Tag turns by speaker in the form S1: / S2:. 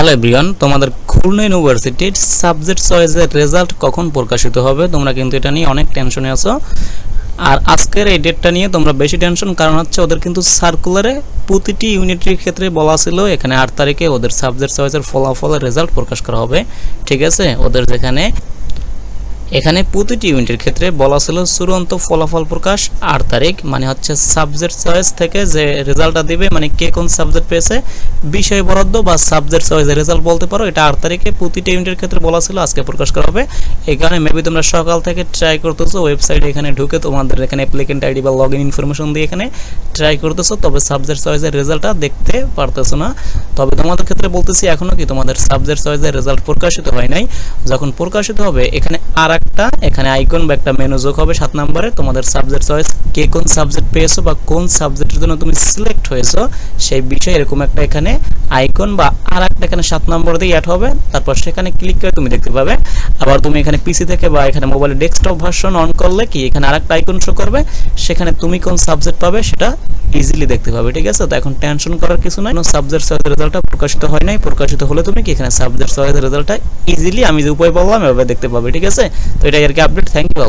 S1: Hello everyone, তোমাদের খুলনা ইউনিভার্সিটির subject চয়েসের result কখন প্রকাশিত হবে? তোমরা কিন্তু এটা নিয়ে অনেক টেনশনে আছো। আর আজকের এই ডেটটা নিয়ে তোমরা বেশি টেনশন কারণ হচ্ছে ওদের কিন্তু সার্কুলারে প্রতিটি ইউনিটের ক্ষেত্রে বলা ছিল, এখানে আট তারিখে ওদের সাবজেক্ট চয়েসের ফলাফলের রেজাল্ট প্রকাশ করা হবে। ঠিক আছে? ওদের যেখানে এখানে প্রতিটি ইউনিটের ক্ষেত্রে বলা ছিল চূড়ান্ত ফলাফল প্রকাশ আট তারিখ মানে হচ্ছে সাবজেক্ট চয়েস থেকে যে রেজাল্টটা দিবে মানে কে কোন সাবজেক্ট পেয়েছে, বিষয় বরাদ্দ বা সাবজেক্ট চয়েসের রেজাল্ট বলতে পারো, এটা আট তারিখে প্রতিটি ইউনিটের ক্ষেত্রে বলা ছিল, আজকে প্রকাশ করা হবে। এই কারণে মেবি তোমরা সকাল থেকে ট্রাই করতেছো ওয়েবসাইটে এখানে ঢুকে তোমাদের এখানে অ্যাপ্লিকেন্ট আইডি বা লগ ইন ইনফরমেশন দিয়ে এখানে ট্রাই করতেছো, তবে সাবজেক্ট চয়েসের রেজাল্টটা দেখতে পারতেছো না। তবে তোমাদের ক্ষেত্রে বলতেছি, এখনও কি তোমাদের সাবজেক্ট চয়েসের রেজাল্ট প্রকাশিত হয় নাই? যখন প্রকাশিত হবে, এখানে আর একটা এখানে আইকন বা একটা মেনু যোগ হবে সাত নম্বরে। তোমাদের সাবজেক্ট চয়েস কে কোন সাবজেক্ট পেয়েছ বা কোন সাবজেক্টের জন্য তুমি সিলেক্ট হয়েছো, সেই বিষয়ে এরকম একটা এখানে আইকন বা আর একটা এখানে সাত নম্বর দিয়ে অ্যাড হবে। তারপর সেখানে ক্লিক করে তুমি দেখতে পাবে। আবার তুমি এখানে পিসি থেকে বা এখানে মোবাইলে ডেস্কটপ ভার্সন অন করলে কি এখানে আরেকটা আইকন শো করবে? সেখানে তুমি কোন সাবজেক্ট পাবে সেটা ইজিলি দেখতে পাবে, ঠিক আছে? তো এখন টেনশন করার কিছু নাই। সাবজেক্ট চয়েসের রেজাল্টটা প্রকাশিত হয় নাই। প্রকাশিত হলে তুমি কি এখানে সাবজেক্ট চয়েসের রেজাল্টটা ইজিলি আমি যে উপায় বললাম, এভাবে দেখতে পাবে, ঠিক আছে? তো এটাই আর কি আপডেট থ্যাংক ইউ